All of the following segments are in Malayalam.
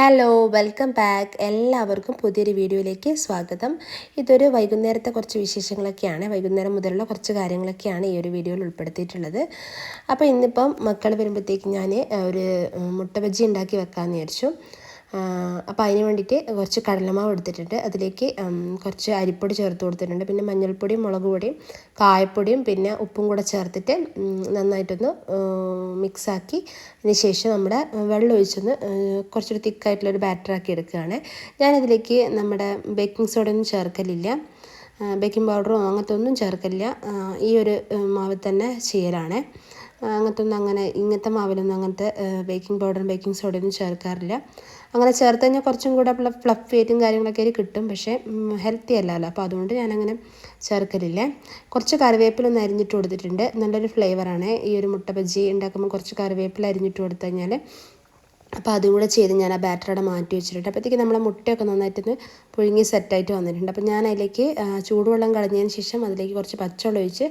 ഹലോ വെൽക്കം ബാക്ക് എല്ലാവർക്കും പുതിയൊരു വീഡിയോയിലേക്ക് സ്വാഗതം. ഇതൊരു വൈകുന്നേരത്തെ കുറച്ച് വിശേഷങ്ങളൊക്കെയാണ്. വൈകുന്നേരം മുതലുള്ള കുറച്ച് കാര്യങ്ങളൊക്കെയാണ് ഈ ഒരു വീഡിയോയിൽ ഉൾപ്പെടുത്തിയിട്ടുള്ളത്. അപ്പോൾ ഇന്നിപ്പം മക്കൾ വരുമ്പോഴത്തേക്ക് ഞാൻ ഒരു മുട്ട ബജ്ജി ഉണ്ടാക്കി വെക്കാമെന്ന് വിചാരിച്ചു. അപ്പോൾ അതിന് വേണ്ടിയിട്ട് കുറച്ച് കടലമാവ് എടുത്തിട്ടുണ്ട്. അതിലേക്ക് കുറച്ച് അരിപ്പൊടി ചേർത്ത് കൊടുത്തിട്ടുണ്ട്. പിന്നെ മഞ്ഞൾപ്പൊടിയും മുളക് പൊടിയും കായപ്പൊടിയും പിന്നെ ഉപ്പും കൂടെ ചേർത്തിട്ട് നന്നായിട്ടൊന്ന് മിക്സാക്കി അതിന് ശേഷം നമ്മുടെ വെള്ളം ഒഴിച്ചൊന്ന് കുറച്ചൊരു തിക്കായിട്ടുള്ളൊരു ബാറ്ററാക്കി എടുക്കുകയാണ്. ഞാനതിലേക്ക് നമ്മുടെ ബേക്കിംഗ് സോഡ ഒന്നും ചേർക്കലില്ല ബേക്കിംഗ് പൗഡറോ അങ്ങനത്തെ ഒന്നും ചേർക്കലില്ല ഈ ഒരു മാവിൽ തന്നെ ചെയ്യലാണ്. അങ്ങനത്തെ ഒന്നും അങ്ങനെ ഇങ്ങനത്തെ മാവിലൊന്നും അങ്ങനത്തെ ബേക്കിംഗ് പൗഡറും ബേക്കിംഗ് സോഡയൊന്നും ചേർക്കാറില്ല. അങ്ങനെ ചേർത്ത് കഴിഞ്ഞാൽ കുറച്ചും കൂടെ ഫ്ലഫ് വെയിറ്റും കാര്യങ്ങളൊക്കെ ആയി കിട്ടും. പക്ഷേ ഹെൽത്തി അല്ലല്ലോ. അപ്പോൾ അതുകൊണ്ട് ഞാനങ്ങനെ ചേർക്കലില്ല. കുറച്ച് കറിവേപ്പില ഒന്ന് അരിഞ്ഞിട്ട് കൊടുത്തിട്ടുണ്ട്. നല്ലൊരു ഫ്ലേവറാണ് ഈ ഒരു മുട്ട ബജ്ജി ഉണ്ടാക്കുമ്പോൾ കുറച്ച് കറിവേപ്പില അരിഞ്ഞിട്ട് കൊടുത്തു കഴിഞ്ഞാൽ അപ്പോൾ അതും കൂടെ ചെയ്ത് ഞാൻ ആ ബാറ്ററോടെ മാറ്റി വെച്ചിട്ടുണ്ട്. അപ്പോഴത്തേക്ക് നമ്മളെ മുട്ടയൊക്കെ നന്നായിട്ടൊന്ന് പുഴുങ്ങി സെറ്റായിട്ട് വന്നിട്ടുണ്ട്. അപ്പോൾ ഞാൻ അതിലേക്ക് ചൂടുവെള്ളം കളഞ്ഞതിന് ശേഷം അതിലേക്ക് കുറച്ച് പച്ചവെള്ളം ഒഴിച്ച്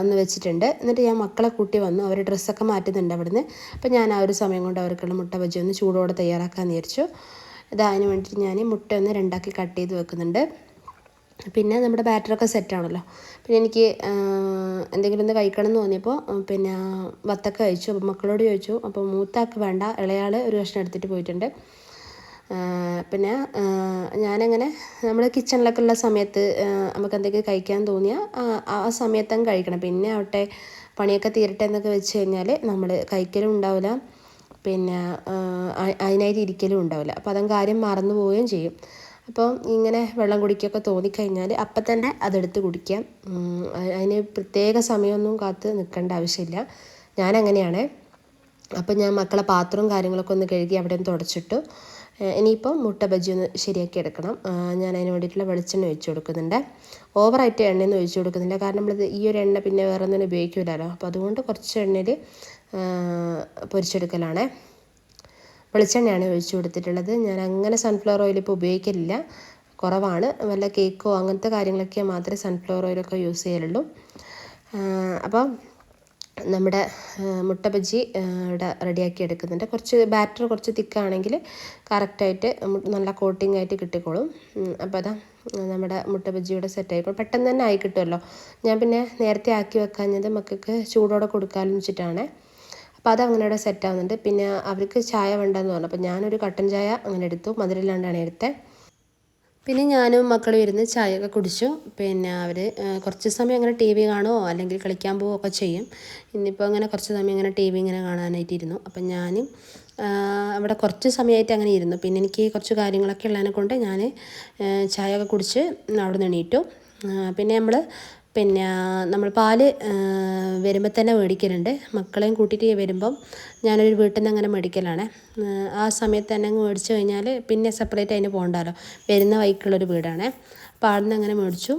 ഒന്ന് വെച്ചിട്ടുണ്ട്. എന്നിട്ട് ഞാൻ മക്കളെ കൂട്ടി വന്നു. അവർ ഡ്രസ്സൊക്കെ മാറ്റുന്നുണ്ട് അവിടുന്ന്. അപ്പം ഞാൻ ആ ഒരു സമയം കൊണ്ട് അവർക്കുള്ള മുട്ട ബജ്ജി ഒന്ന് ചൂടോടെ തയ്യാറാക്കാൻ വിചാരിച്ചു. ഇത് അതിന് വേണ്ടിയിട്ട് ഞാൻ മുട്ട ഒന്ന് രണ്ടാക്കി കട്ട് ചെയ്ത് വെക്കുന്നുണ്ട്. പിന്നെ നമ്മുടെ ബാറ്ററൊക്കെ സെറ്റാണല്ലോ പിന്നെ എനിക്ക് എന്തെങ്കിലും ഒന്ന് കഴിക്കണം എന്ന് തോന്നിയപ്പോൾ പിന്നെ വത്തക്ക കഴിച്ചു. അപ്പോൾ മക്കളോട് ചോദിച്ചു. അപ്പോൾ മൂത്താക്ക് വേണ്ട ഇളയാൾ ഒരു കഷ്ണം എടുത്തിട്ട് പോയിട്ടുണ്ട്. പിന്നെ ഞാനങ്ങനെ നമ്മൾ കിച്ചണിലൊക്കെ ഉള്ള സമയത്ത് നമുക്ക് എന്തെങ്കിലും കഴിക്കാൻ തോന്നിയാൽ ആ സമയത്തങ്ങ് കഴിക്കണം. പിന്നെ ആവട്ടെ പണിയൊക്കെ തീരട്ടെ എന്നൊക്കെ വെച്ച് കഴിഞ്ഞാൽ നമ്മൾ കഴിക്കലും ഉണ്ടാവില്ല പിന്നെ അതിനായിട്ട് ഇരിക്കലും ഉണ്ടാവില്ല അപ്പോൾ അതങ്ങ് കാര്യം മറന്നു പോവുകയും ചെയ്യും. അപ്പോൾ ഇങ്ങനെ വെള്ളം കുടിക്കുകയൊക്കെ തോന്നിക്കഴിഞ്ഞാൽ അപ്പം തന്നെ അതെടുത്ത് കുടിക്കാം. അതിന് പ്രത്യേക സമയമൊന്നും കാത്ത് നിൽക്കേണ്ട ആവശ്യമില്ല. ഞാനങ്ങനെയാണ്. അപ്പം ഞാൻ മക്കളെ പാത്രവും കാര്യങ്ങളൊക്കെ ഒന്ന് കഴുകി അവിടെ നിന്ന് തുടച്ചിട്ടു. ഇനിയിപ്പം മുട്ട ബജ്ജി ഒന്ന് ശരിയാക്കി എടുക്കണം. ഞാൻ അതിന് വേണ്ടിയിട്ടുള്ള വെളിച്ചെണ്ണ ഒഴിച്ചു കൊടുക്കുന്നുണ്ട്. ഓവറായിട്ട് എണ്ണയൊന്നും ഒഴിച്ചു കൊടുക്കുന്നില്ല. കാരണം നമ്മളിത് ഈ ഒരു എണ്ണ പിന്നെ വേറെ ഒന്നും ഉപയോഗിക്കില്ലല്ലോ അപ്പോൾ അതുകൊണ്ട് കുറച്ച് എണ്ണയിൽ പൊരിച്ചെടുക്കലാണ്. വെളിച്ചെണ്ണയാണ് ഒഴിച്ചു കൊടുത്തിട്ടുള്ളത്. ഞാൻ അങ്ങനെ സൺഫ്ലവർ ഓയിൽ ഇപ്പോൾ ഉപയോഗിക്കലില്ല. കുറവാണ്. വല്ല കേക്കോ അങ്ങനത്തെ കാര്യങ്ങളൊക്കെ മാത്രമേ സൺഫ്ലവർ ഓയിലൊക്കെ യൂസ് ചെയ്യലുള്ളൂ. അപ്പം നമ്മുടെ മുട്ട ബജ്ജി ഇവിടെ റെഡിയാക്കി എടുക്കുന്നുണ്ട്. കുറച്ച് ബാറ്റർ കുറച്ച് തിക്കാണെങ്കിൽ കറക്റ്റായിട്ട് നല്ല കോട്ടിംഗ് ആയിട്ട് കിട്ടിക്കോളും. അപ്പോൾ അതാ നമ്മുടെ മുട്ട ബജ്ജി ഇവിടെ സെറ്റ് ആയിപ്പോൾ പെട്ടെന്ന് തന്നെ ആയി കിട്ടുമല്ലോ. ഞാൻ പിന്നെ നേരത്തെ ആക്കി വെക്കാഞ്ഞത് മക്കൾക്ക് ചൂടോടെ കൊടുക്കാമെന്ന് വെച്ചിട്ടാണ്. അപ്പോൾ അത് അങ്ങനെ ഇവിടെ സെറ്റ് ആവുന്നുണ്ട് പിന്നെ അവർക്ക് ചായ വേണ്ടെന്ന് പറഞ്ഞു. അപ്പോൾ ഞാനൊരു കട്ടൻ ചായ അങ്ങനെ എടുത്തു. മധുരമില്ലാണ്ടാണ് എടുത്തത് പിന്നെ ഞാനും മക്കളും ഇരുന്ന് ചായയൊക്കെ കുടിച്ചു. പിന്നെ അവർ കുറച്ച് സമയം അങ്ങനെ ടി വി കാണുമോ അല്ലെങ്കിൽ കളിക്കാൻ പോവുകയൊക്കെ ചെയ്യും. ഇന്നിപ്പോൾ അങ്ങനെ കുറച്ച് സമയം ഇങ്ങനെ ടി വി ഇങ്ങനെ കാണാനായിട്ട് ഇരുന്നു അപ്പം ഞാനും അവിടെ കുറച്ച് സമയമായിട്ട് അങ്ങനെ ഇരുന്നു. പിന്നെ എനിക്ക് കുറച്ച് കാര്യങ്ങളൊക്കെ ഉള്ളതിനെ കൊണ്ട് ഞാൻ ചായയൊക്കെ കുടിച്ച് അവിടെ നിന്ന് എണീറ്റു പിന്നെ നമ്മൾ പിന്നെ നമ്മൾ പാൽ വരുമ്പോൾ തന്നെ മേടിക്കലുണ്ട്. മക്കളെയും കൂട്ടിയിട്ട് വരുമ്പം ഞാനൊരു വീട്ടിൽ നിന്ന് അങ്ങനെ മേടിക്കലാണ്. ആ സമയത്ത് തന്നെ അങ്ങ് മേടിച്ചു കഴിഞ്ഞാൽ പിന്നെ സെപ്പറേറ്റ് അതിന് പോകണ്ടല്ലോ. വരുന്ന വൈക്കുള്ളൊരു വീടാണ്. അപ്പോൾ അവിടെ നിന്ന് അങ്ങനെ മേടിച്ചു.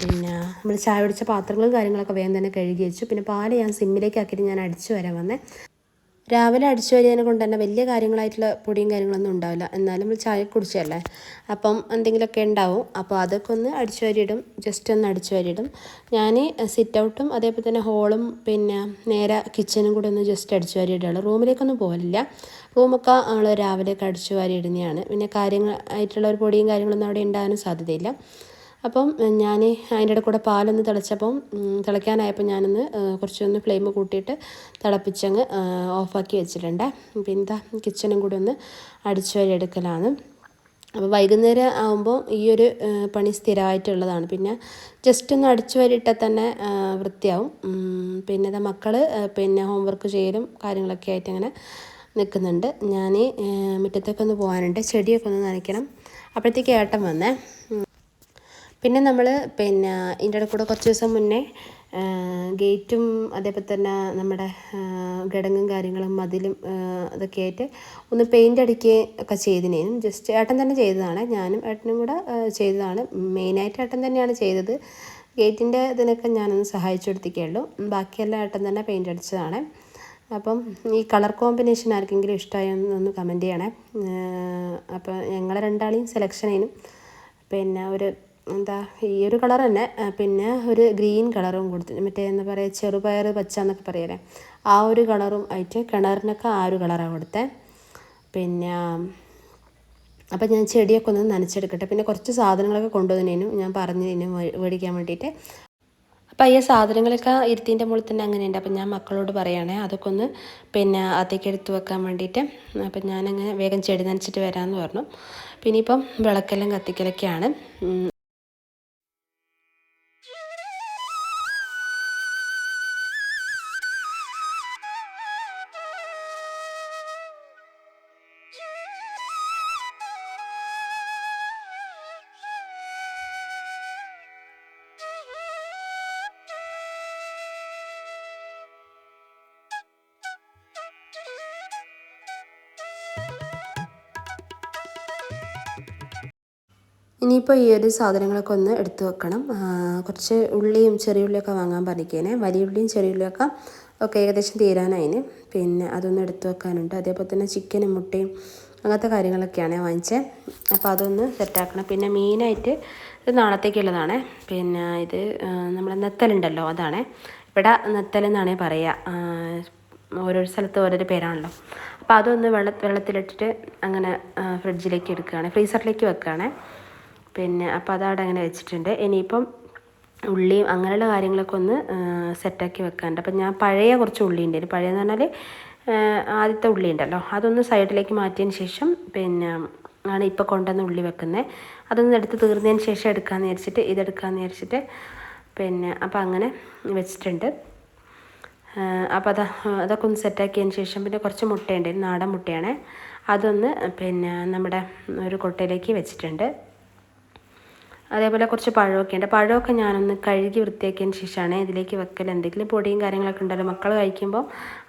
പിന്നെ നമ്മൾ ചായ പിടിച്ച പാത്രങ്ങളും കാര്യങ്ങളൊക്കെ വേഗം തന്നെ കഴുകി വെച്ചു. പിന്നെ പാൽ ഞാൻ സിമ്മിലേക്ക് ആക്കിയിട്ട് ഞാൻ അടിച്ചു വരാൻ വന്നേ. രാവിലെ അടിച്ചു വരികയെ കൊണ്ട് തന്നെ വലിയ കാര്യങ്ങളായിട്ടുള്ള പൊടിയും കാര്യങ്ങളൊന്നും ഉണ്ടാവില്ല. എന്നാലും നമ്മൾ ചായ കുടിച്ചല്ലേ അപ്പം എന്തെങ്കിലുമൊക്കെ ഉണ്ടാവും. അപ്പോൾ അതൊക്കെ ഒന്ന് അടിച്ചു വരിയിടും. ജസ്റ്റ് ഒന്ന് അടിച്ചു വരിയിടും. ഞാൻ സിറ്റ് ഔട്ടും അതേപോലെ തന്നെ ഹോളും പിന്നെ നേരെ കിച്ചനും കൂടെ ഒന്ന് ജസ്റ്റ് അടിച്ചു വരിയിടുകയുള്ളൂ റൂമിലേക്കൊന്നും പോകലില്ല. റൂമൊക്കെ നമ്മൾ രാവിലെയൊക്കെ അടിച്ചു വാരി ഇടുന്നതാണ് പിന്നെ കാര്യങ്ങൾ ആയിട്ടുള്ള ഒരു പൊടിയും കാര്യങ്ങളൊന്നും അവിടെ ഉണ്ടാകാനും സാധ്യതയില്ല. അപ്പം ഞാൻ അതിന്റെ ഇടയിൽ കൂടെ പാലൊന്ന് തിളച്ചപ്പം തിളയ്ക്കാനായപ്പോൾ ഞാനൊന്ന് കുറച്ചൊന്ന് ഫ്ലെയിം കൂട്ടിയിട്ട് തിളപ്പിച്ചങ്ങ് ഓഫാക്കി വെച്ചിട്ടുണ്ട്. പിന്നെ ഇതാ കിച്ചണും കൂടി ഒന്ന് അടിച്ചു വരി എടുക്കലാണ് അപ്പോൾ വൈകുന്നേരം ആകുമ്പോൾ ഈ ഒരു പണി സ്ഥിരമായിട്ടുള്ളതാണ്. പിന്നെ ജസ്റ്റ് ഒന്ന് അടിച്ചു വരിയിട്ടാൽ തന്നെ വൃത്തിയാവും. പിന്നെ മക്കൾ പിന്നെ ഹോംവർക്ക് ചെയ്യലും കാര്യങ്ങളൊക്കെ ആയിട്ട് അങ്ങനെ നിൽക്കുന്നുണ്ട്. ഞാൻ മുറ്റത്തൊക്കെ ഒന്ന് പോകാനുണ്ട്. ചെടിയൊക്കെ ഒന്ന് നനയ്ക്കണം. അപ്പോഴത്തേക്ക് ഏട്ടൻ വന്നേ. പിന്നെ നമ്മൾ പിന്നെ ഇതിന്റെ ഇടയിൽ കുറച്ച് ദിവസം മുന്നേ ഗേറ്റും അതേപോലെ തന്നെ നമ്മുടെ ഘടകവും കാര്യങ്ങളും മതിലും അതൊക്കെ ആയിട്ട് ഒന്ന് പെയിന്റ് അടിക്കുകയും ഒക്കെ ചെയ്തിനേനും. ജസ്റ്റ് ഏട്ടൻ തന്നെ ചെയ്തതാണ്. ഞാനും ഏട്ടനും കൂടെ ചെയ്തതാണ്. മെയിനായിട്ട് ഏട്ടൻ തന്നെയാണ് ചെയ്തത്. ഗേറ്റിന്റെ ഇതിനൊക്കെ ഞാനൊന്ന് സഹായിച്ചു കൊടുത്തിട്ടുള്ളൂ ബാക്കിയെല്ലാം ഏട്ടൻ തന്നെ പെയിന്റ് അടിച്ചതാണ്. അപ്പം ഈ കളർ കോമ്പിനേഷൻ ആർക്കെങ്കിലും ഇഷ്ടമായി ഒന്ന് കമന്റ് ചെയ്യണേ. അപ്പോൾ ഞങ്ങളെ രണ്ടാളെയും സെലക്ഷൻ ചെയ്യും പിന്നെ ഒരു എന്താ ഈ ഒരു കളർ തന്നെ പിന്നെ ഒരു ഗ്രീൻ കളറും കൊടുത്തു. മറ്റേ എന്താ പറയുക ചെറുപയർ പച്ച എന്നൊക്കെ പറയല്ലേ? ആ ഒരു കളറും ആയിട്ട് കിണറിനൊക്കെ ആ ഒരു കളറാണ് കൊടുത്തത് പിന്നെ അപ്പം ഞാൻ ചെടിയൊക്കെ ഒന്ന് നനച്ചെടുക്കട്ടെ. പിന്നെ കുറച്ച് സാധനങ്ങളൊക്കെ കൊണ്ടുവന്നതിനും ഞാൻ പറഞ്ഞതിനും മേടിക്കാൻ വേണ്ടിയിട്ട്. അപ്പോൾ ഈ സാധനങ്ങളൊക്കെ ഇരുത്തിന്റെ മുകളിൽ തന്നെ അങ്ങനെയുണ്ട്. അപ്പം ഞാൻ മക്കളോട് പറയുകയാണേ അതൊക്കെ ഒന്ന് പിന്നെ അതൊക്കെ എടുത്ത് വെക്കാൻ വേണ്ടിയിട്ട്. അപ്പം ഞാനങ്ങനെ വേഗം ചെടി നനച്ചിട്ട് വരാമെന്ന് പറഞ്ഞു. പിന്നെ ഇപ്പം വിളക്കെല്ലാം കത്തിക്കലൊക്കെയാണ്. ഇനിയിപ്പോൾ ഈ ഒരു സാധനങ്ങളൊക്കെ ഒന്ന് എടുത്തു വെക്കണം. കുറച്ച് ഉള്ളിയും ചെറിയ ഉള്ളിയൊക്കെ വാങ്ങാൻ പറഞ്ഞിരിക്കേനെ. വലിയ ഉള്ളിയും ചെറിയ ഉള്ളിയൊക്കെ ഒക്കെ ഏകദേശം തീരാനായിന്. പിന്നെ അതൊന്ന് എടുത്തു വെക്കാനുണ്ട്. അതേപോലെ തന്നെ ചിക്കനും മുട്ടയും അങ്ങനത്തെ കാര്യങ്ങളൊക്കെയാണ് വാങ്ങിച്ചത് അപ്പോൾ അതൊന്ന് സെറ്റാക്കണം പിന്നെ മെയിനായിട്ട് ഇത് നാളത്തേക്കുള്ളതാണ്. പിന്നെ ഇത് നമ്മൾ നെത്തലുണ്ടല്ലോ അതാണ്. ഇവിടെ നെത്തലെന്നാണ് പറയുക ഓരോ സ്ഥലത്ത് ഓരോരോ പേരാണല്ലോ. അപ്പോൾ അതൊന്ന് വെള്ള വെള്ളത്തിലിട്ടിട്ട് അങ്ങനെ ഫ്രിഡ്ജിലേക്ക് എടുക്കുകയാണ്. ഫ്രീസറിലേക്ക് വെക്കുകയാണ്. പിന്നെ അപ്പോൾ അതവിടെ അങ്ങനെ വെച്ചിട്ടുണ്ട്. ഇനിയിപ്പം ഉള്ളിയും അങ്ങനെയുള്ള കാര്യങ്ങളൊക്കെ ഒന്ന് സെറ്റാക്കി വെക്കാനുണ്ട്. അപ്പം ഞാൻ പഴയ കുറച്ച് ഉള്ളി ഉണ്ടായിരുന്നു പഴയെന്ന് പറഞ്ഞാൽ ആദ്യത്തെ ഉള്ളി ഉണ്ടല്ലോ. അതൊന്ന് സൈഡിലേക്ക് മാറ്റിയതിന് ശേഷം പിന്നെ ആണ് ഇപ്പോൾ കൊണ്ടുവന്ന് ഉള്ളി വെക്കുന്നത് അതൊന്ന് എടുത്ത് തീർന്നതിന് ശേഷം എടുക്കാമെന്ന് വിചാരിച്ചിട്ട് ഇതെടുക്കാമെന്ന് വിചാരിച്ചിട്ട് പിന്നെ അപ്പോൾ അങ്ങനെ വെച്ചിട്ടുണ്ട്. അപ്പോൾ അത് അതൊക്കെ ഒന്ന് സെറ്റാക്കിയതിന് ശേഷം പിന്നെ കുറച്ച് മുട്ടയുണ്ട് നാടൻ മുട്ടയാണ്. അതൊന്ന് പിന്നെ നമ്മുടെ ഒരു കൊട്ടയിലേക്ക് വെച്ചിട്ടുണ്ട്. അതേപോലെ കുറച്ച് പഴമൊക്കെ ഉണ്ട്. പഴമൊക്കെ ഞാനൊന്ന് കഴുകി വൃത്തിയാക്കിയതിന് ശേഷമാണ് ഇതിലേക്ക് വെക്കൽ എന്തെങ്കിലും പൊടിയും കാര്യങ്ങളൊക്കെ ഉണ്ടല്ലോ. മക്കൾ കഴിക്കുമ്പോൾ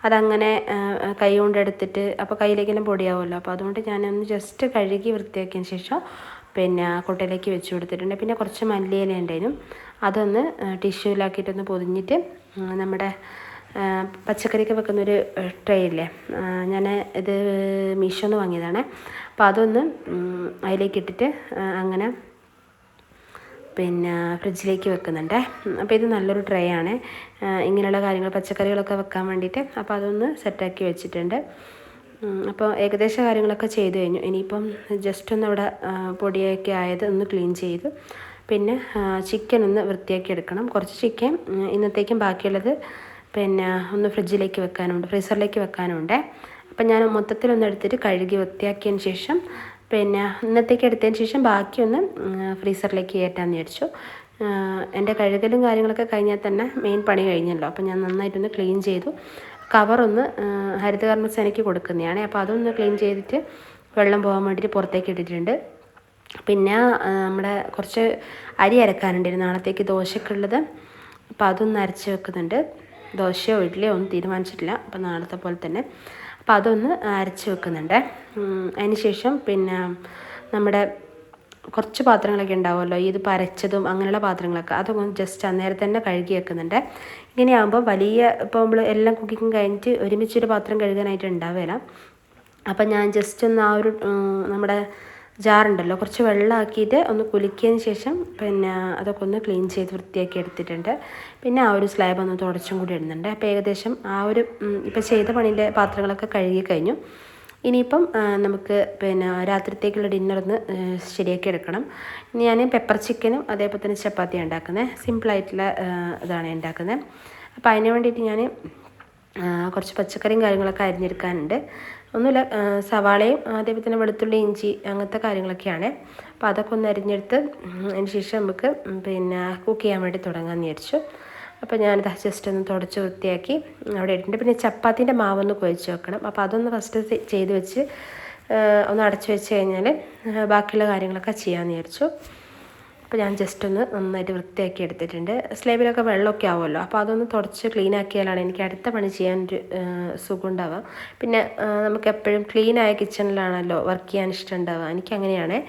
അതങ്ങനെ കൈ കൊണ്ട് എടുത്തിട്ട് അപ്പോൾ കയ്യിലേക്കെല്ലാം പൊടിയാവുമല്ലോ. അപ്പോൾ അതുകൊണ്ട് ഞാനൊന്ന് ജസ്റ്റ് കഴുകി വൃത്തിയാക്കിയതിന് ശേഷം പിന്നെ ആ കൊട്ടയിലേക്ക് വെച്ച് കൊടുത്തിട്ടുണ്ട്. പിന്നെ കുറച്ച് മല്ലിയില ഉണ്ടായിരുന്നു അതൊന്ന് ടിഷ്യൂലാക്കിയിട്ടൊന്ന് പൊതിഞ്ഞിട്ട് നമ്മുടെ പച്ചക്കറിയൊക്കെ വെക്കുന്നൊരു ട്രേ ഇല്ലേ? ഞാൻ ഇത് മീഷോന്ന് വാങ്ങിയതാണ്. അപ്പോൾ അതൊന്ന് അതിലേക്ക് ഇട്ടിട്ട് അങ്ങനെ പിന്നെ ഫ്രിഡ്ജിലേക്ക് വെക്കുന്നുണ്ട്. അപ്പോൾ ഇത് നല്ലൊരു ട്രേ ആണ്. ഇങ്ങനെയുള്ള കാര്യങ്ങൾ പച്ചക്കറികളൊക്കെ വെക്കാൻ വേണ്ടിയിട്ട് അപ്പോൾ അതൊന്ന് സെറ്റാക്കി വെച്ചിട്ടുണ്ട്. അപ്പോൾ ഏകദേശം കാര്യങ്ങളൊക്കെ ചെയ്തു കഴിഞ്ഞു. ഇനിയിപ്പം ജസ്റ്റ് ഒന്ന് അവിടെ പൊടിയൊക്കെ ആയത് ഒന്ന് ക്ലീൻ ചെയ്തു. പിന്നെ ചിക്കൻ ഒന്ന് വൃത്തിയാക്കി എടുക്കണം. കുറച്ച് ചിക്കൻ ഇന്നത്തേക്കും ബാക്കിയുള്ളത് പിന്നെ ഒന്ന് ഫ്രിഡ്ജിലേക്ക് വെക്കാനുണ്ട് ഫ്രീസറിലേക്ക് വെക്കാനുണ്ട്. അപ്പം ഞാൻ മൊത്തത്തിലൊന്ന് എടുത്തിട്ട് കഴുകി വൃത്തിയാക്കിയതിന് ശേഷം പിന്നെ ഇന്നത്തേക്ക് എടുത്തതിന് ശേഷം ബാക്കിയൊന്ന് ഫ്രീസറിലേക്ക് കയറ്റാമെന്ന് വിചാരിച്ചു. എന്റെ കഴുകലും കാര്യങ്ങളൊക്കെ കഴിഞ്ഞാൽ തന്നെ മെയിൻ പണി കഴിഞ്ഞല്ലോ. അപ്പോൾ ഞാൻ നന്നായിട്ടൊന്ന് ക്ലീൻ ചെയ്തു. കവറൊന്ന് ഹരിതകർമ്മസേനയ്ക്ക് കൊടുക്കുന്നതാണ്. അപ്പോൾ അതൊന്ന് ക്ലീൻ ചെയ്തിട്ട് വെള്ളം പോകാൻ വേണ്ടിയിട്ട് പുറത്തേക്ക് ഇട്ടിട്ടുണ്ട്. പിന്നെ നമ്മുടെ കുറച്ച് അരി അരക്കാനുണ്ടായിരുന്നു നാളത്തേക്ക് ദോശക്കുള്ളത്. അപ്പോൾ അതൊന്ന് അരച്ച് വെക്കുന്നുണ്ട്. ദോശയോ ഇഡ്ഡലിയോ ഒന്നും തീരുമാനിച്ചിട്ടില്ല. അപ്പോൾ നാളത്തെ പോലെ തന്നെ അപ്പം അതൊന്ന് അരച്ച് വെക്കുന്നുണ്ട്. അതിന് ശേഷം പിന്നെ നമ്മുടെ കുറച്ച് പാത്രങ്ങളൊക്കെ ഉണ്ടാവുമല്ലോ ഇത് പരച്ചതും അങ്ങനെയുള്ള പാത്രങ്ങളൊക്കെ അതൊക്കെ ജസ്റ്റ് അന്നേരം തന്നെ കഴുകി വെക്കുന്നുണ്ട്. ഇങ്ങനെയാകുമ്പോൾ വലിയ ഇപ്പോൾ നമ്മൾ എല്ലാം കുക്കിങ് കഴിഞ്ഞിട്ട് ഒരുമിച്ചൊരു പാത്രം കഴുകാനായിട്ട് ഉണ്ടാവില്ല അപ്പം ഞാൻ ജസ്റ്റ് ഒന്ന് ആ ഒരു നമ്മുടെ ജാറുണ്ടല്ലോ. കുറച്ച് വെള്ളമാക്കിയിട്ട് ഒന്ന് കുലുക്കിയതിന് ശേഷം പിന്നെ അതൊക്കെ ഒന്ന് ക്ലീൻ ചെയ്ത് വൃത്തിയാക്കി എടുത്തിട്ടുണ്ട്. പിന്നെ ആ ഒരു സ്ലാബ് ഒന്ന് തുടച്ചും കൂടി ഇടുന്നുണ്ട്. അപ്പോൾ ഏകദേശം ആ ഒരു ഇപ്പോൾ ചെയ്ത പണിന്റെ പാത്രങ്ങളൊക്കെ കഴുകി കഴിഞ്ഞു. ഇനിയിപ്പം നമുക്ക് പിന്നെ രാത്രിത്തേക്കുള്ള ഡിന്നർ ഒന്ന് ശരിയാക്കി എടുക്കണം. ഞാൻ പെപ്പർ ചിക്കനും അതേപോലെ തന്നെ ചപ്പാത്തിയാണ് ഉണ്ടാക്കുന്നത് സിമ്പിളായിട്ടുള്ള ഇതാണ് ഉണ്ടാക്കുന്നത് അപ്പോൾ അതിന് വേണ്ടിയിട്ട് ഞാൻ കുറച്ച് പച്ചക്കറിയും കാര്യങ്ങളൊക്കെ അരിഞ്ഞെടുക്കാനുണ്ട്. ഒന്നുമില്ല സവാളയും അതേപോലെ തന്നെ വെളുത്തുള്ളി ഇഞ്ചി അങ്ങനത്തെ കാര്യങ്ങളൊക്കെയാണ്. അപ്പോൾ അതൊക്കെ ഒന്ന് അരിഞ്ഞെടുത്ത് അതിന് ശേഷം നമുക്ക് പിന്നെ കുക്ക് ചെയ്യാൻ വേണ്ടി തുടങ്ങാമെന്ന് വിചാരിച്ചു. അപ്പോൾ ഞാനത് ജസ്റ്റ് ഒന്ന് തുടച്ച് വൃത്തിയാക്കി അവിടെ ഇട്ടിട്ടുണ്ട്. പിന്നെ ചപ്പാത്തിന്റെ മാവൊന്ന് കുഴച്ച് വെക്കണം. അപ്പോൾ അതൊന്ന് ഫസ്റ്റ് ചെയ്ത് വെച്ച് ഒന്ന് അടച്ചു വെച്ച് കഴിഞ്ഞാൽ ബാക്കിയുള്ള കാര്യങ്ങളൊക്കെ ചെയ്യാമെന്ന് വിചാരിച്ചു. അപ്പോൾ ഞാൻ ജസ്റ്റ് ഒന്ന് നന്നായിട്ട് വൃത്തിയാക്കി എടുത്തിട്ടുണ്ട്. സ്ലേബിലൊക്കെ വെള്ളമൊക്കെ ആവുമല്ലോ. അപ്പോൾ അതൊന്ന് തുടച്ച് ക്ലീൻ ആക്കിയാലാണ് എനിക്ക് അടുത്ത പണി ചെയ്യാൻ ഒരു സുഖം ഉണ്ടാവുക പിന്നെ നമുക്ക് എപ്പോഴും ക്ലീൻ ആയ കിച്ചണിലാണല്ലോ വർക്ക് ചെയ്യാൻ ഇഷ്ടം ഉണ്ടാവുക എനിക്ക് അങ്ങനെയാണ്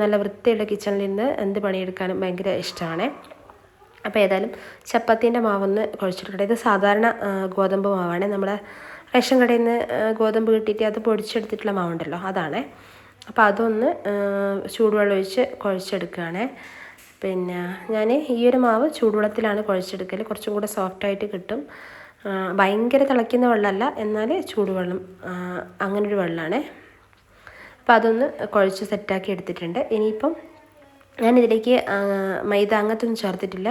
നല്ല വൃത്തിയുള്ള കിച്ചണിൽ നിന്ന് എന്ത് പണിയെടുക്കാനും ഭയങ്കര ഇഷ്ടമാണ്. അപ്പോൾ ഏതായാലും ചപ്പാത്തീന്റെ മാവൊന്ന് കുഴച്ചെടുക്കട്ടെ. ഇത് സാധാരണ ഗോതമ്പ് മാവാണ്. നമ്മുടെ റേഷൻ കടയിൽ നിന്ന് ഗോതമ്പ് കിട്ടിയിട്ട് അത് പൊടിച്ചെടുത്തിട്ടുള്ള മാവുണ്ടല്ലോ. അതാണ്. അപ്പോൾ അതൊന്ന് ചൂടുവെള്ളം ഒഴിച്ച് കുഴച്ചെടുക്കുകയാണ്. പിന്നെ ഞാൻ ഈ ഒരു മാവ് ചൂടുവെള്ളത്തിലാണ് കുഴച്ചെടുക്കൽ കുറച്ചും കൂടെ സോഫ്റ്റായിട്ട് കിട്ടും. ഭയങ്കര തിളയ്ക്കുന്ന വെള്ളമല്ല എന്നാൽ ചൂടുവെള്ളം അങ്ങനൊരു വെള്ളമാണ്. അപ്പോൾ അതൊന്ന് കുഴച്ച് സെറ്റാക്കി എടുത്തിട്ടുണ്ട്. ഇനിയിപ്പം ഞാനിതിലേക്ക് മൈദ അങ്ങത്തൊന്നും ചേർത്തിട്ടില്ല.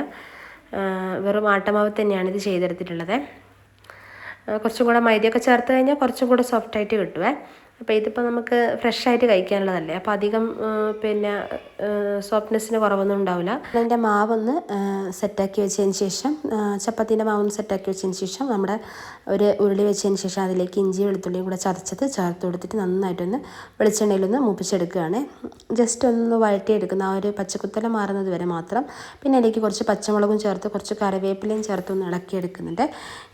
വെറും ആട്ടമാവ് തന്നെയാണ് ഇത് ചെയ്തെടുത്തിട്ടുള്ളത്. കുറച്ചും കൂടെ മൈദയൊക്കെ ചേർത്ത് കഴിഞ്ഞാൽ കുറച്ചും കൂടെ സോഫ്റ്റായിട്ട് കിട്ടുവേ. അപ്പോൾ ഇതിപ്പോൾ നമുക്ക് ഫ്രഷ് ആയിട്ട് കഴിക്കാനുള്ളതല്ലേ? അപ്പോൾ അധികം പിന്നെ സോഫ്റ്റ്നെസ്സിന് കുറവൊന്നും ഉണ്ടാവില്ല അതിന്റെ മാവൊന്ന് സെറ്റാക്കി വെച്ചതിന് ശേഷം ചപ്പാത്തിന്റെ മാവൊന്ന് സെറ്റാക്കി വെച്ചതിന് ശേഷം നമ്മുടെ ഒരു ഉരുളി വെച്ചതിന് ശേഷം അതിലേക്ക് ഇഞ്ചി വെളുത്തുള്ളിയും കൂടെ ചതച്ചത് ചേർത്ത് കൊടുത്തിട്ട് നന്നായിട്ടൊന്ന് വെളിച്ചെണ്ണയിലൊന്ന് മൂപ്പിച്ചെടുക്കുകയാണ്. ജസ്റ്റ് ഒന്ന് വഴറ്റിയെടുക്കുന്ന ആ ഒരു പച്ചക്കുത്തല മാറുന്നത് വരെ മാത്രം പിന്നെ അതിലേക്ക് കുറച്ച് പച്ചമുളകും ചേർത്ത് കുറച്ച് കറിവേപ്പിലയും ചേർത്ത് ഒന്ന് ഇളക്കിയെടുക്കുന്നുണ്ട്.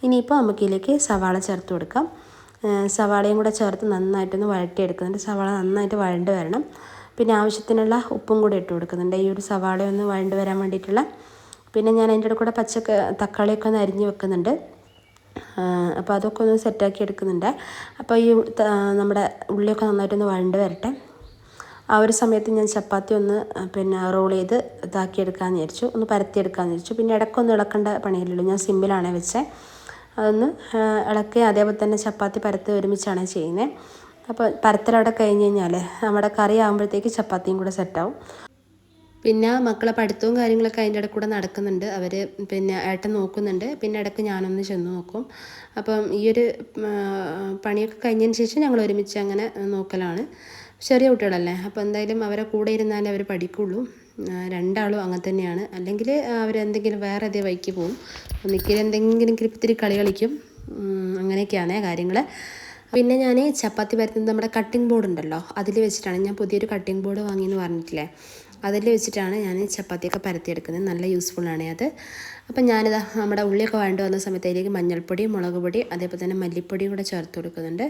ഇനിയിപ്പോൾ നമുക്കിതിലേക്ക് സവാള ചേർത്ത് കൊടുക്കാം. സവാളയും കൂടെ ചേർത്ത് നന്നായിട്ടൊന്ന് വഴറ്റിയെടുക്കുന്നുണ്ട്. സവാള നന്നായിട്ട് വഴണ്ട് വരണം. പിന്നെ ആവശ്യത്തിനുള്ള ഉപ്പും കൂടെ ഇട്ട് കൊടുക്കുന്നുണ്ട്. ഈ ഒരു സവാള ഒന്ന് വഴണ്ട് വരാൻ വേണ്ടിയിട്ടുള്ള. പിന്നെ ഞാൻ അതിന്റെ കൂടെ പച്ചക്ക തക്കാളിയൊക്കെ ഒന്ന് അരിഞ്ഞ് വെക്കുന്നുണ്ട്. അപ്പോൾ അതൊക്കെ ഒന്ന് സെറ്റാക്കി എടുക്കുന്നുണ്ട്. അപ്പോൾ ഈ നമ്മുടെ ഉള്ളിയൊക്കെ നന്നായിട്ടൊന്ന് വഴണ്ട് വരട്ടെ. ആ ഒരു സമയത്ത് ഞാൻ ചപ്പാത്തി ഒന്ന് പിന്നെ റോൾ ചെയ്ത് ഇതാക്കിയെടുക്കാമെന്ന് വിചാരിച്ചു. ഒന്ന് പരത്തിയെടുക്കാമെന്ന് വിചാരിച്ചു. പിന്നെ ഇടയ്ക്കൊന്നും ഇളക്കേണ്ട പണിയില്ലല്ലോ. ഞാൻ സിമ്പിളാണ് വെച്ചത് അതൊന്ന് ഇളക്കി അതേപോലെ തന്നെ ചപ്പാത്തി പരത്തി ഒരുമിച്ചാണ് ചെയ്യുന്നത് അപ്പോൾ പരത്തലവിടെ കഴിഞ്ഞ് കഴിഞ്ഞാൽ നമ്മുടെ കറി ആകുമ്പോഴത്തേക്ക് ചപ്പാത്തിയും കൂടെ സെറ്റാവും പിന്നെ മക്കളെ പഠിത്തവും കാര്യങ്ങളൊക്കെ അതിന്റെ ഇടയിൽ കൂടെ നടക്കുന്നുണ്ട്. അവർ പിന്നെ ഏട്ടൻ നോക്കുന്നുണ്ട്. പിന്നെ ഇടയ്ക്ക് ഞാനൊന്ന് ചെന്ന് നോക്കും. അപ്പം ഈ ഒരു പണിയൊക്കെ കഴിഞ്ഞതിന് ശേഷം ഞങ്ങൾ ഒരുമിച്ച് അങ്ങനെ നോക്കലാണ്. ചെറിയ കുട്ടികളല്ലേ. അപ്പോൾ എന്തായാലും അവരെ കൂടെ ഇരുന്നാലേ അവർ പഠിക്കുള്ളൂ. രണ്ടാളും അങ്ങനെ തന്നെയാണ്. അല്ലെങ്കിൽ അവരെന്തെങ്കിലും വേറെ ഏതേ വഴിക്ക് പോവും. ഒന്നിക്കൽ എന്തെങ്കിലും ഇത്തിരി കളി കളിക്കും. അങ്ങനെയൊക്കെയാണ് കാര്യങ്ങൾ പിന്നെ ഞാൻ ചപ്പാത്തി പരത്തുന്നത് നമ്മുടെ കട്ടിംഗ് ബോർഡ് ഉണ്ടല്ലോ. അതിൽ വെച്ചിട്ടാണ് ഞാൻ പുതിയൊരു കട്ടിംഗ് ബോർഡ് വാങ്ങിയെന്ന് പറഞ്ഞിട്ടില്ലേ? അതിൽ വെച്ചിട്ടാണ് ഞാൻ ചപ്പാത്തിയൊക്കെ പരത്തിയെടുക്കുന്നത്. നല്ല യൂസ്ഫുള്ളാണ് അത്. അപ്പം ഞാനിത് നമ്മുടെ ഉള്ളിയൊക്കെ വഴണ്ട് വന്ന സമയത്ത് അതിലേക്ക് മഞ്ഞൾപ്പൊടി മുളക് പൊടി അതേപോലെ തന്നെ മല്ലിപ്പൊടിയും കൂടെ ചേർത്ത് കൊടുക്കുന്നുണ്ട്.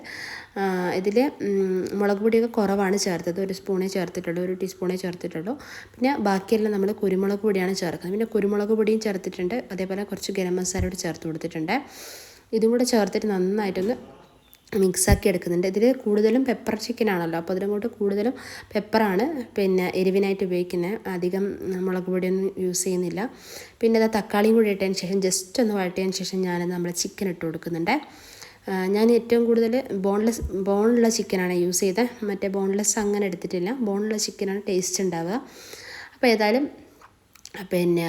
ഇതിൽ മുളക് പൊടിയൊക്കെ കുറവാണ് ചേർത്തത്. ഒരു സ്പൂണേ ചേർത്തിട്ടുള്ളൂ ഒരു ടീസ്പൂണേ ചേർത്തിട്ടുള്ളൂ. പിന്നെ ബാക്കിയെല്ലാം നമ്മൾ കുരുമുളക് പൊടിയാണ് ചേർക്കുന്നത്. പിന്നെ കുരുമുളക് പൊടിയും ചേർത്തിട്ടുണ്ട്. അതേപോലെ കുറച്ച് ഗരം മസാല കൂടി ചേർത്ത് കൊടുത്തിട്ടുണ്ട്. ഇതും കൂടെ ചേർത്തിട്ട് നന്നായിട്ടൊന്ന് മിക്സാക്കി എടുക്കുന്നുണ്ട്. ഇതിൽ കൂടുതലും പെപ്പർ ചിക്കൻ ആണല്ലോ. അപ്പോൾ അതിലങ്ങോട്ട് കൂടുതലും പെപ്പറാണ് പിന്നെ എരിവിനായിട്ട് ഉപയോഗിക്കുന്നത്. അധികം മുളക് പൊടിയൊന്നും യൂസ് ചെയ്യുന്നില്ല. പിന്നെ അത് തക്കാളിയും കൂടി ഇട്ടതിന് ശേഷം ജസ്റ്റ് ഒന്ന് വഴറ്റിയതിന് ശേഷം ഞാൻ നമ്മൾ ചിക്കൻ ഇട്ട് കൊടുക്കുന്നുണ്ട്. ഞാൻ ഏറ്റവും കൂടുതൽ ബോൺലെസ് ബോണുള്ള ചിക്കനാണ് യൂസ് ചെയ്തത് മറ്റേ ബോൺലെസ് അങ്ങനെ എടുത്തിട്ടില്ല. ബോണുള്ള ചിക്കനാണ് ടേസ്റ്റ് ഉണ്ടാവുക. അപ്പോൾ ഏതായാലും പിന്നെ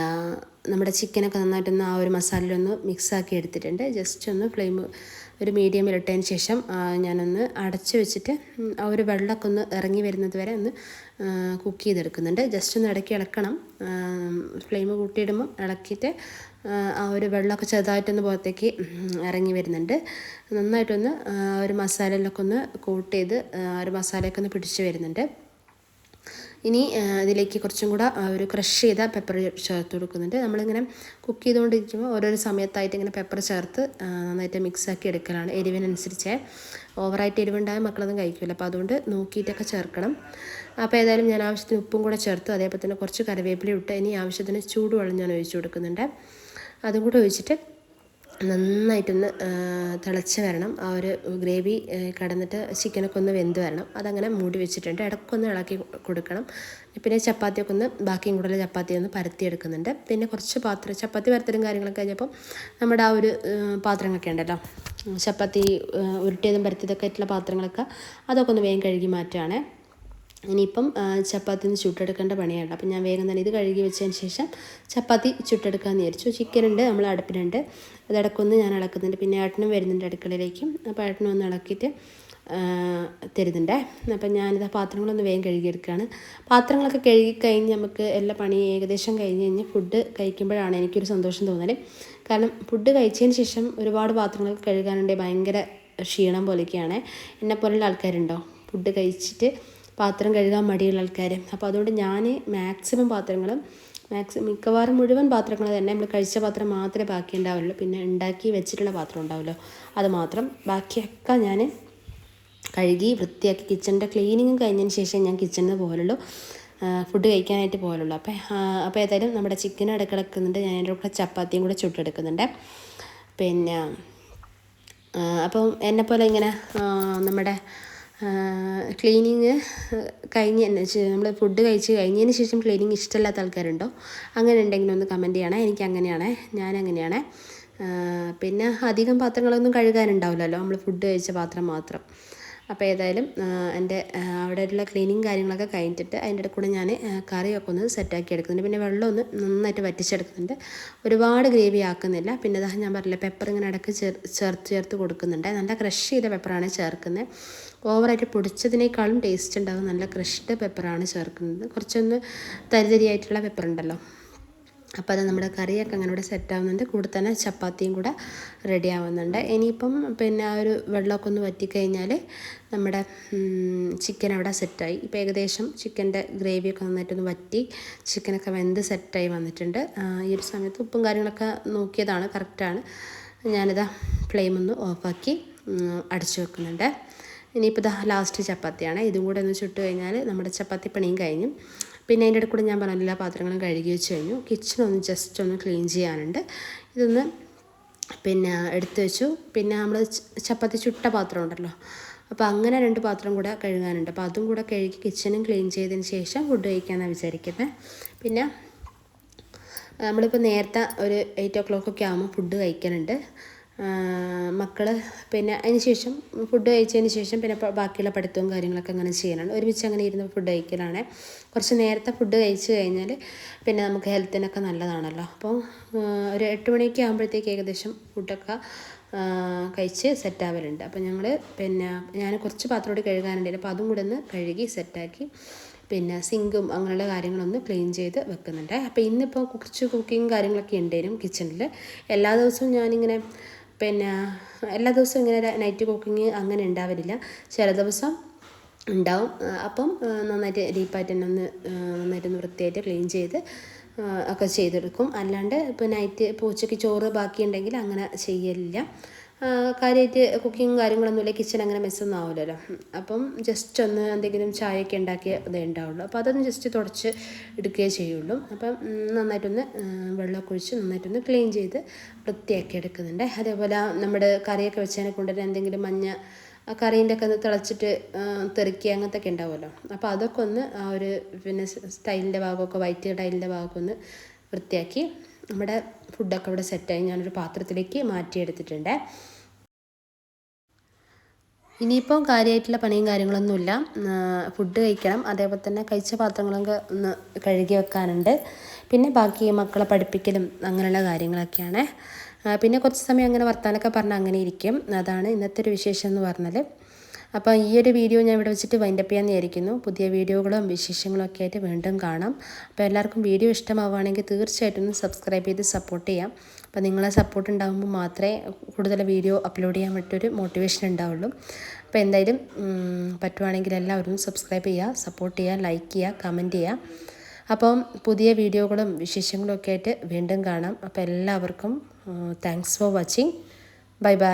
നമ്മുടെ ചിക്കനൊക്കെ നന്നായിട്ടൊന്ന് ആ ഒരു മസാലയിലൊന്ന് മിക്സാക്കി എടുത്തിട്ടുണ്ട്. ജസ്റ്റ് ഒന്ന് ഫ്ലെയിം ഒരു മീഡിയം ഇട്ടതിന് ശേഷം ഞാനൊന്ന് അടച്ചു വെച്ചിട്ട് ആ ഒരു വെള്ളമൊക്കെ ഒന്ന് ഇറങ്ങി വരുന്നത് വരെ ഒന്ന് കുക്ക് ചെയ്തെടുക്കുന്നുണ്ട്. ജസ്റ്റ് ഒന്ന് ഇടയ്ക്ക് ഇളക്കണം. ഫ്ലെയിം കൂട്ടിയിടുമ്പോൾ ഇളക്കിയിട്ട് ആ, ഒരു വെള്ളമൊക്കെ ചെറുതായിട്ടൊന്ന് പുറത്തേക്ക് ഇറങ്ങി വരുന്നുണ്ട്. നന്നായിട്ടൊന്ന് ഒരു മസാലയിലൊക്കെ ഒന്ന് കോട്ട് ചെയ്ത് ആ ഒരു മസാലയൊക്കെ ഒന്ന് പിടിച്ച് വരുന്നുണ്ട്. ഇനി അതിലേക്ക് കുറച്ചും കൂടെ ഒരു ക്രഷ് ചെയ്ത പെപ്പർ ചേർത്ത് കൊടുക്കുന്നുണ്ട്. നമ്മളിങ്ങനെ കുക്ക് ചെയ്തുകൊണ്ടിരിക്കുമ്പോൾ ഓരോരോ സമയത്തായിട്ട് ഇങ്ങനെ പെപ്പർ ചേർത്ത് നന്നായിട്ട് നന്നായിട്ട് മിക്സാക്കി എടുക്കലാണ്. എരിവിനനുസരിച്ച്. ഓവറായിട്ട് എരിവുണ്ടായാൽ മക്കളൊന്നും കഴിക്കില്ല അപ്പോൾ അതുകൊണ്ട് നോക്കിയിട്ടൊക്കെ ചേർക്കണം. അപ്പോൾ ഏതായാലും ഞാൻ ആവശ്യത്തിന് ഉപ്പും കൂടെ ചേർത്ത്. അതേപോലെ തന്നെ കുറച്ച് കറിവേപ്പില ഇട്ട് ഇനി ആവശ്യത്തിന് ചൂടുവെള്ളം ഞാൻ ഒഴിച്ചു കൊടുക്കുന്നുണ്ട്. അതും കൂടെ ഒഴിച്ചിട്ട് നന്നായിട്ടൊന്ന് തിളച്ച് വരണം. ആ ഒരു ഗ്രേവി കടന്നിട്ട് ചിക്കനൊക്കെ ഒന്ന് വെന്ത് വരണം. അതങ്ങനെ മൂടി വെച്ചിട്ടുണ്ട്. ഇടയ്ക്കൊന്ന് ഇളക്കി കൊടുക്കണം. പിന്നെ ചപ്പാത്തിയൊക്കെ ഒന്ന് ബാക്കിയും കൂടുതൽ ചപ്പാത്തി ഒന്ന് പരത്തിയെടുക്കുന്നുണ്ട്. പിന്നെ കുറച്ച് പാത്രം ചപ്പാത്തി പരത്തലും കാര്യങ്ങളൊക്കെ കഴിഞ്ഞപ്പോൾ നമ്മുടെ ആ ഒരു പാത്രങ്ങളൊക്കെ ഉണ്ടല്ലോ. ചപ്പാത്തി ഉരുട്ടിയതും പരത്തിയതൊക്കെ ആയിട്ടുള്ള പാത്രങ്ങളൊക്കെ അതൊക്കെ ഒന്ന് വേഗം കഴുകി മാറ്റുകയാണേ ഇനിയിപ്പം ചപ്പാത്തി ഒന്ന് ചുട്ടെടുക്കേണ്ട പണിയാണ്. അപ്പം ഞാൻ വേഗം തന്നെ ഇത് കഴുകി വെച്ചതിന് ശേഷം ചപ്പാത്തി ചുട്ടെടുക്കാമെന്ന് വിചാരിച്ചു. ചിക്കനുണ്ട് നമ്മൾ അടുപ്പിലുണ്ട്. അത് ഇടയ്ക്കൊന്ന് ഞാൻ ഇളക്കുന്നുണ്ട്. പിന്നെ ഏട്ടനും വരുന്നുണ്ട് അടുക്കളയിലേക്കും. അപ്പോൾ ഏട്ടനും ഒന്ന് ഇളക്കിയിട്ട് തരുന്നുണ്ടേ. അപ്പം ഞാനിത് പാത്രങ്ങളൊന്ന് വേഗം കഴുകിയെടുക്കുകയാണ്. പാത്രങ്ങളൊക്കെ കഴുകി കഴിഞ്ഞ് നമുക്ക് എല്ലാ പണി ഏകദേശം കഴിഞ്ഞ് കഴിഞ്ഞ് ഫുഡ് കഴിക്കുമ്പോഴാണ് എനിക്കൊരു സന്തോഷം തോന്നൽ. കാരണം ഫുഡ് കഴിച്ചതിന് ശേഷം ഒരുപാട് പാത്രങ്ങളൊക്കെ കഴുകാനുണ്ടെങ്കിൽ ഭയങ്കര ക്ഷീണം പോലെയൊക്കെയാണ്. എന്നെപ്പോലുള്ള ആൾക്കാരുണ്ടോ? ഫുഡ് കഴിച്ചിട്ട് പാത്രം കഴുകാൻ മടിയുള്ള ആൾക്കാർ അപ്പോൾ അതുകൊണ്ട് ഞാൻ മാക്സിമം പാത്രങ്ങൾ മാക്സിമം മിക്കവാറും മുഴുവൻ പാത്രങ്ങൾ തന്നെ നമ്മൾ കഴിച്ച പാത്രം മാത്രമേ ബാക്കി ഉണ്ടാവുള്ളൂ. പിന്നെ ഉണ്ടാക്കി വെച്ചിട്ടുള്ള പാത്രം ഉണ്ടാവുമല്ലോ അത് മാത്രം ബാക്കിയൊക്കെ ഞാൻ കഴുകി വൃത്തിയാക്കി കിച്ചണിന്റെ ക്ലീനിങ്ങും കഴിഞ്ഞതിന് ശേഷം ഞാൻ കിച്ചണിൽ പോലുള്ളൂ ഫുഡ് കഴിക്കാനായിട്ട് പോലുള്ളൂ അപ്പോൾ അപ്പോൾ ഏതായാലും നമ്മുടെ ചിക്കൻ അടുക്കളക്കുന്നുണ്ട്. ഞാൻ അതിന്റെ കൂടെ ചപ്പാത്തിയും കൂടെ ചുട്ടെടുക്കുന്നുണ്ട്. പിന്നെ അപ്പം എന്നെപ്പോലെ ഇങ്ങനെ നമ്മുടെ ക്ലീനിങ് കഴിഞ്ഞ് നമ്മൾ ഫുഡ് കഴിച്ച് കഴിഞ്ഞതിന് ശേഷം ക്ലീനിങ് ഇഷ്ടമല്ലാത്ത ആൾക്കാരുണ്ടോ? അങ്ങനെ ഉണ്ടെങ്കിൽ ഒന്ന് കമന്റ് ചെയ്യണേ. എനിക്ക് അങ്ങനെയാണ് ഞാൻ അങ്ങനെയാണ്. പിന്നെ അധികം പാത്രങ്ങളൊന്നും കഴുകാനുണ്ടാവില്ലല്ലോ നമ്മൾ ഫുഡ് കഴിച്ച പാത്രം മാത്രം. അപ്പോൾ ഏതായാലും എന്റെ അവിടെയുള്ള ക്ലീനിങ് കാര്യങ്ങളൊക്കെ കഴിഞ്ഞിട്ട് അതിന്റെ ഇടയിൽ കൂടെ ഞാൻ കറിയൊക്കെ ഒന്ന് സെറ്റാക്കി എടുക്കുന്നുണ്ട്. പിന്നെ വെള്ളം ഒന്ന് നന്നായിട്ട് വറ്റിച്ചെടുക്കുന്നുണ്ട്. ഒരുപാട് ഗ്രേവി ആക്കുന്നില്ല. പിന്നെ അതാ ഞാൻ പറഞ്ഞില്ല പെപ്പർ ഇങ്ങനെ ഇടയ്ക്ക് ചേർ ചേർത്ത് ചേർത്ത് കൊടുക്കുന്നുണ്ട്. നല്ല ക്രഷ് ചെയ്ത പെപ്പറാണ് ചേർക്കുന്നത് ഓവറായിട്ട് പൊടിച്ചതിനേക്കാളും ടേസ്റ്റ് ഉണ്ടാകും നല്ല ക്രഷ്ഡ് പെപ്പറാണ് ചേർക്കുന്നത്. കുറച്ചൊന്ന് തരിതരിയായിട്ടുള്ള പെപ്പർ ഉണ്ടല്ലോ. അപ്പോൾ അത് നമ്മുടെ കറിയൊക്കെ അങ്ങനെ ഇവിടെ സെറ്റ് ആവുന്നുണ്ട്. കൂടെ തന്നെ ചപ്പാത്തിയും കൂടെ റെഡി ആവുന്നുണ്ട്. ഇനിയിപ്പം പിന്നെ ആ ഒരു വെള്ളമൊക്കെ ഒന്ന് വറ്റിക്കഴിഞ്ഞാൽ നമ്മുടെ ചിക്കൻ അവിടെ സെറ്റായി ഇപ്പോൾ ഏകദേശം ചിക്കന്റെ ഗ്രേവിയൊക്കെ നന്നായിട്ടൊന്ന് വറ്റി ചിക്കനൊക്കെ വെന്ത് സെറ്റായി വന്നിട്ടുണ്ട്. ഈ ഒരു സമയത്ത് ഉപ്പും കാര്യങ്ങളൊക്കെ നോക്കിയതാണ് കറക്റ്റാണ് ഞാനിതാ ഫ്ലെയിം ഒന്ന് ഓഫാക്കി അടച്ചു വെക്കുന്നുണ്ട്. ഇനിയിപ്പോൾ ഇതാ ലാസ്റ്റ് ചപ്പാത്തിയാണ്. ഇതും കൂടെ ഒന്ന് ചുട്ട് കഴിഞ്ഞാൽ നമ്മുടെ ചപ്പാത്തി പണിയും കഴിഞ്ഞു. പിന്നെ അതിന്റെ ഇടയ്ക്കൂടെ ഞാൻ പറഞ്ഞ എല്ലാ പാത്രങ്ങളും കഴുകി വെച്ച് കഴിഞ്ഞു. കിച്ചൺ ഒന്ന് ജസ്റ്റ് ഒന്ന് ക്ലീൻ ചെയ്യാനുണ്ട്. ഇതൊന്ന് പിന്നെ എടുത്തു വെച്ചു. പിന്നെ നമ്മൾ ചപ്പാത്തി ചുട്ട പാത്രം ഉണ്ടല്ലോ. അപ്പോൾ അങ്ങനെ രണ്ട് പാത്രം കൂടെ കഴുകാനുണ്ട്. അപ്പോൾ അതും കൂടെ കഴുകി കിച്ചണും ക്ലീൻ ചെയ്തതിന് ശേഷം ഫുഡ് കഴിക്കാമെന്നാണ് വിചാരിക്കുന്നത് പിന്നെ നമ്മളിപ്പോൾ നേരത്തെ ഒരു എയ്റ്റ് ഓ ഒക്കെ ആകുമ്പോൾ ഫുഡ് കഴിക്കാനുണ്ട് മക്കൾ പിന്നെ അതിന് ശേഷം ഫുഡ് കഴിച്ചതിന് ശേഷം പിന്നെ ബാക്കിയുള്ള പഠിത്തവും കാര്യങ്ങളൊക്കെ അങ്ങനെ ചെയ്യാനാണ് ഒരുമിച്ച് അങ്ങനെ ഇരുന്ന് ഫുഡ് കഴിക്കലാണ്. കുറച്ച് നേരത്തെ ഫുഡ് കഴിച്ച് കഴിഞ്ഞാൽ പിന്നെ നമുക്ക് ഹെൽത്തിനൊക്കെ നല്ലതാണല്ലോ. അപ്പോൾ ഒരു എട്ട് മണിയൊക്കെ ആകുമ്പോഴത്തേക്ക് ഏകദേശം ഫുഡൊക്കെ കഴിച്ച് സെറ്റ് ആവലുണ്ട്. അപ്പോൾ ഞങ്ങൾ പിന്നെ ഞാൻ കുറച്ച് പാത്രം കൂടി കഴുകാനുണ്ട് അപ്പോൾ അതും കൂടെ ഒന്ന് കഴുകി സെറ്റാക്കി പിന്നെ സിങ്കും അങ്ങനെയുള്ള കാര്യങ്ങളൊന്ന് ക്ലീൻ ചെയ്ത് വെക്കുന്നുണ്ട്. അപ്പോൾ ഇന്നിപ്പോൾ കുറച്ച് കുക്കിംഗ് കാര്യങ്ങളൊക്കെ ഉണ്ടായിരുന്നു കിച്ചണിൽ എല്ലാ ദിവസവും ഞാനിങ്ങനെ പിന്നെ എല്ലാ ദിവസവും ഇങ്ങനെ നൈറ്റ് കുക്കിങ് അങ്ങനെ ഉണ്ടാവലില്ല ചില ദിവസം ഉണ്ടാവും അപ്പം നന്നായിട്ട് ഡീപ്പായിട്ട് തന്നെ ഒന്ന് നന്നായിട്ടൊന്ന് വൃത്തിയായിട്ട് ക്ലീൻ ചെയ്ത് ഒക്കെ ചെയ്തെടുക്കും. അല്ലാണ്ട് ഇപ്പോൾ നൈറ്റ് ഇപ്പോൾ ഉച്ചയ്ക്ക് ചോറ് ബാക്കിയുണ്ടെങ്കിൽ അങ്ങനെ ചെയ്യലില്ല. കാര്യമായിട്ട് കുക്കിങ്ങും കാര്യങ്ങളൊന്നുമില്ല കിച്ചൺ അങ്ങനെ മെസ്സൊന്നും ആവില്ലല്ലോ അപ്പം ജസ്റ്റ് ഒന്ന് എന്തെങ്കിലും ചായയൊക്കെ ഉണ്ടാക്കിയ ഇതേ ഉണ്ടാവുള്ളൂ. അപ്പോൾ അതൊന്ന് ജസ്റ്റ് തുടച്ച് എടുക്കുകയേ ചെയ്യുള്ളൂ. അപ്പം നന്നായിട്ടൊന്ന് വെള്ളമൊക്കെ ഒഴിച്ച് നന്നായിട്ടൊന്ന് ക്ലീൻ ചെയ്ത് വൃത്തിയാക്കി എടുക്കുന്നുണ്ട്. അതേപോലെ നമ്മുടെ കറിയൊക്കെ വെച്ചതിനെ കൊണ്ടുവരാൻ എന്തെങ്കിലും മഞ്ഞ ആ കറീന്റെ ഒക്കെ ഒന്ന് തിളച്ചിട്ട് തെറിക്കുക അങ്ങനത്തെ ഒക്കെ ഉണ്ടാവുമല്ലോ. അപ്പോൾ അതൊക്കെ ഒന്ന് ആ ഒരു പിന്നെ സ്റ്റൈലിന്റെ ഭാഗമൊക്കെ വൈറ്റ് ടൈലിന്റെ ഭാഗമൊക്കെ ഒന്ന് വൃത്തിയാക്കി നമ്മുടെ ഫുഡൊക്കെ ഇവിടെ സെറ്റായി ഞാനൊരു പാത്രത്തിലേക്ക് മാറ്റിയെടുത്തിട്ടുണ്ട്. ഇനിയിപ്പോൾ കാര്യമായിട്ടുള്ള പണിയും കാര്യങ്ങളൊന്നുമില്ല. ഫുഡ് കഴിക്കണം. അതേപോലെ തന്നെ കഴിച്ച പാത്രങ്ങളൊക്കെ ഒന്ന് കഴുകി വെക്കാനുണ്ട്. പിന്നെ ബാക്കി മക്കളെ പഠിപ്പിക്കലും അങ്ങനെയുള്ള കാര്യങ്ങളൊക്കെയാണ്. പിന്നെ കുറച്ച് സമയം അങ്ങനെ വർത്താനൊക്കെ പറഞ്ഞാൽ അങ്ങനെ ഇരിക്കും. അതാണ് ഇന്നത്തെ ഒരു വിശേഷം എന്ന് പറഞ്ഞാൽ അപ്പോൾ ഈ ഒരു വീഡിയോ ഞാൻ ഇവിടെ വെച്ചിട്ട് വൈൻഡപ്പ് ചെയ്യാൻ വിചാരിക്കുന്നു. പുതിയ വീഡിയോകളും വിശേഷങ്ങളും ഒക്കെ ആയിട്ട് വീണ്ടും കാണാം. അപ്പോൾ എല്ലാവർക്കും വീഡിയോ ഇഷ്ടമാവുകയാണെങ്കിൽ തീർച്ചയായിട്ടും സബ്സ്ക്രൈബ് ചെയ്ത് സപ്പോർട്ട് ചെയ്യാം. അപ്പോൾ നിങ്ങളെ സപ്പോർട്ട് ഉണ്ടാകുമ്പോൾ മാത്രമേ കൂടുതൽ വീഡിയോ അപ്ലോഡ് ചെയ്യാൻ പറ്റൊരു മോട്ടിവേഷൻ ഉണ്ടാവുള്ളൂ. അപ്പോൾ എന്തായാലും പറ്റുവാണെങ്കിൽ എല്ലാവരും സബ്സ്ക്രൈബ് ചെയ്യുക സപ്പോർട്ട് ചെയ്യുക ലൈക്ക് ചെയ്യുക കമന്റ് ചെയ്യുക. അപ്പം പുതിയ വീഡിയോകളും വിശേഷങ്ങളും ഒക്കെ ആയിട്ട് വീണ്ടും കാണാം. അപ്പോൾ എല്ലാവർക്കും thanks for watching bye bye